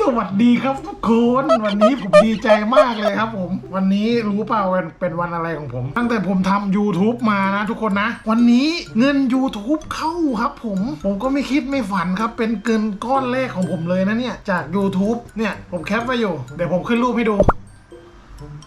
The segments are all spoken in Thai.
สวัสดีครับทุกคนวันนี้ผมดีใจมากเลยครับผม วันนี้รู้เปล่าเป็นเป็นวันอะไรของผม ตั้งแต่ผมทำ YouTube มานะทุกคนนะ วันนี้เงิน YouTube เข้าครับผม ผมก็ไม่คิดไม่ฝันครับ เป็นเงินก้อนแรกของผมเลยนะเนี่ย จาก YouTube เนี่ยผมแคปไว้อยู่ เดี๋ยวผมขึ้นรูปให้ดู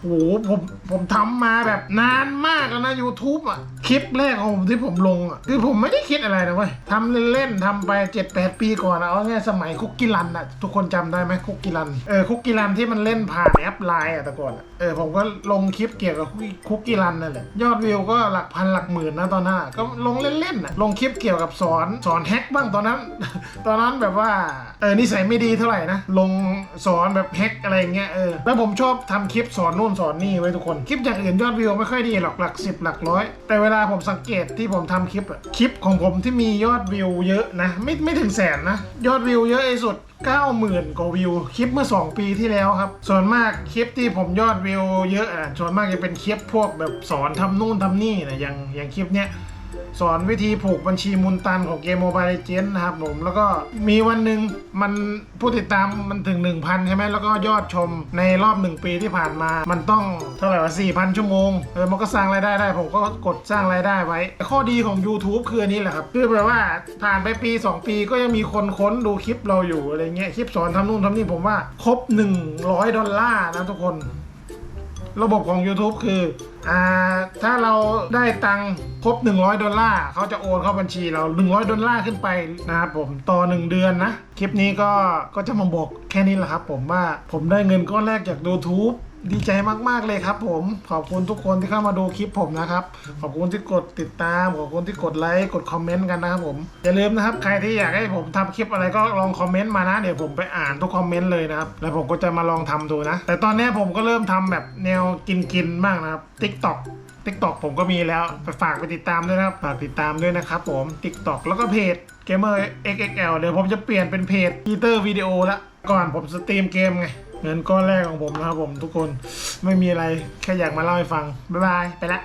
โอ้โหผมผมทำมาแบบนานมากแล้วนะ YouTube อะ คลิปแรกของผมที่ผมลงอะ คือผมไม่ได้คิดอะไรนะเว้ยทำเล่นๆทำไป 7-8 ปีก่อนอะเอาง่ายสมัยคุกกี้รันอะ ทุกคนจำได้ไหมคุกกี้รัน เออคุกกี้รันที่มันเล่นผ่านแอปไลน์อะแต่ก่อนเออผมก็ลงคลิปเกี่ยวกับคุกกี้รันนั่นแหละยอดวิวก็หลักพันหลักหมื่นนะตอนนั้นก็ลงเล่นๆอะลงคลิปเกี่ยวกับสอนสอนแฮกบ้างตอนนั้น ตอนนั้นแบบว่าเออนิสัยไม่ดีเท่าไหร่นะลงสอนแบบแฮกอะไรอย่างเงี้ยเออแล้วผมชอบทำคลิปสอนนู่นสอนนี่ไว้ทุกคน คลิปอย่างอื่นยอดวิวไม่ค่อยดีหรอกหลักสิบหลักร้อย แต่เวลาผมสังเกตที่ผมทำคลิปอะคลิปของผมที่มียอดวิวเยอะนะ ไม่ไม่ถึงแสนนะ ยอดวิวเยอะที่สุด 90,000 กว่าวิว คลิปเมื่อ 2 ปีที่แล้วครับ ส่วนมากคลิปที่ผมยอดวิวเยอะอะส่วนมากจะเป็นคลิปพวกแบบสอนทำนู่นทำนี่นะอย่างอย่างคลิปเนี้ย สอนวิธีผูกบัญชีมุนตันของเกมโมบายเจนนะครับผม แล้วก็มีวันหนึ่งมันผู้ติดตามมันถึง 1,000 ใช่ไหมแล้วก็ยอดชมในรอบ 1 ปีที่ผ่านมา มันต้องเท่าไหร่วะ4,000 ชั่วโมงเออมันก็สร้างรายได้ได้ ผมก็กดสร้างรายได้ไว้ ข้อดีของ YouTube คืออันนี้แหละครับคือแบบว่าผ่านไปปี 2 ปีก็ยังมีคนค้นดูคลิปเราอยู่อะไรเงี้ยคลิปสอนทำนู่นทำนี่ผมว่าครบ 100 ดอลลาร์นะทุกคน ระบบของ YouTube คือ อ่าถ้าเราได้ตังค์ครบ 100 ดอลลาร์เขาจะโอนเข้าบัญชีเรา 100 ดอลลาร์ขึ้นไปนะครับผมต่อ 1 เดือนนะ คลิปนี้ก็ก็จะมาบอกแค่นี้แหละครับผมว่าผมได้เงินก้อนแรกจาก YouTube ดีใจมาก ๆ เลยครับ ผมขอบคุณทุกคนที่เข้ามาดูคลิปผมนะครับ ขอบคุณที่กดติดตามขอบคุณที่กดไลค์กดคอมเมนต์กันนะครับผมอย่าลืมนะครับใครที่อยากให้ผมทำคลิปอะไรก็ลองคอมเมนต์มานะเดี๋ยวผมไปอ่านทุกคอมเมนต์เลยนะครับแล้วผมก็จะมาลองทำดูนะ แต่ตอนนี้ผมก็เริ่มทำแบบแนวกินๆบ้างนะครับ TikTok TikTok ผมก็มีแล้วไปฝากไปติดตามด้วยนะครับฝากติดตามด้วยนะครับผม TikTok แล้วก็เพจ Gamer XXL เดี๋ยวผมจะเปลี่ยนเป็นเพจ Peter Video ละก่อนผมสตรีมเกมไง เงินก้อนแรกของผมนะครับผมทุกคนไม่มีอะไรแค่อยากมาเล่าให้ฟัง บ๊ายบาย ไปละ